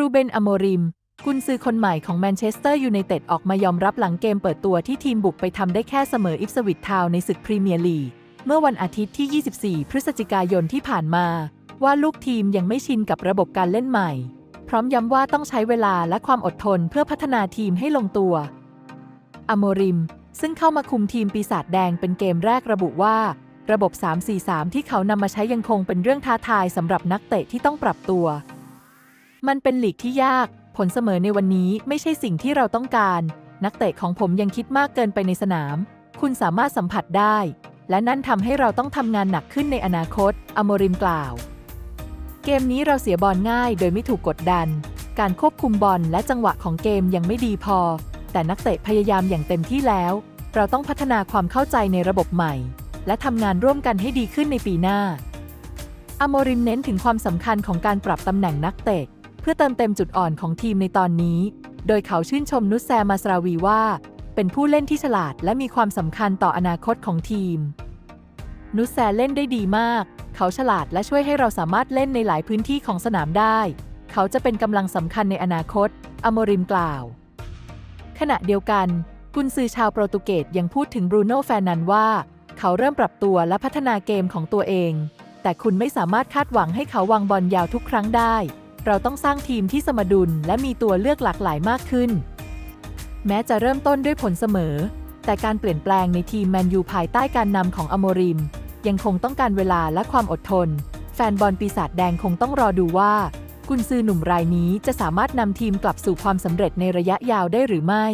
รูเบนอโมริม กุนซือคนใหม่ของแมนเชสเตอร์ยูไนเต็ดออกมายอมรับหลังเกมเปิดตัวที่ทีมบุกไปทำได้แค่เสมออิฟสวิตทาวในศึกพรีเมียร์ลีกเมื่อวันอาทิตย์ที่ 24 พฤศจิกายนที่ผ่านมา ว่าลูกทีมยังไม่ชินกับระบบการเล่นใหม่ พร้อมย้ำว่าต้องใช้เวลาและความอดทนเพื่อพัฒนาทีมให้ลงตัวอโมริม ซึ่งเข้ามาคุมทีมปีศาจแดงเป็นเกมแรกระบุว่า ระบบ 3-4-3 ที่เขานำมาใช้ยังคงเป็นเรื่องท้าทายสำหรับนักเตะที่ต้องปรับตัว มันเป็นหลีกที่ยาก ผลเสมอในวันนี้ไม่ใช่สิ่งที่เราต้องการ นักเตะของผมยังคิดมากเกินไปในสนาม คุณสามารถสัมผัสได้ และนั่นทำให้เราต้องทำงานหนักขึ้นในอนาคต อโมริมกล่าว เกมนี้เราเสียบอลง่ายโดยไม่ถูกกดดัน การควบคุมบอลและจังหวะของเกมยังไม่ดีพอ แต่นักเตะพยายามอย่างเต็มที่แล้ว เราต้องพัฒนาความเข้าใจในระบบใหม่ และทำงานร่วมกันให้ดีขึ้นในปีหน้าอโมริมเน้นถึงความสำคัญของการปรับตำแหน่งนักเตะ พื่อเติมเต็มจุดอ่อนของทีมในตอนนี้ โดยเขาชื่นชมนุสแซมาสราวีว่า เป็นผู้เล่นที่ฉลาดและมีความสำคัญต่ออนาคตของทีม นุสแซเล่นได้ดีมาก เขาฉลาดและช่วยให้เราสามารถเล่นในหลายพื้นที่ของสนามได้ เขาจะเป็นกำลังสำคัญในอนาคต อโมริมกล่าว ขณะเดียวกันกุนซือชาวโปรตุเกสยังพูดถึงบรูโน่แฟร์นันว่า เขาเริ่มปรับตัวและพัฒนาเกมของตัวเอง แต่คุณไม่สามารถคาดหวังให้เขาวางบอลยาวทุกครั้งได้ เราต้องสร้างทีมที่สมดุลและมีตัวเลือกหลากหลายมากขึ้น แม้จะเริ่มต้นด้วยผลเสมอ แต่การเปลี่ยนแปลงในทีมแมนยูภายใต้การนำของอโมริม ยังคงต้องการเวลาและความอดทน แฟนบอลปีศาจแดงคงต้องรอดูว่า กุนซือหนุ่มรายนี้จะสามารถนำทีมกลับสู่ความสำเร็จในระยะยาวได้หรือไม่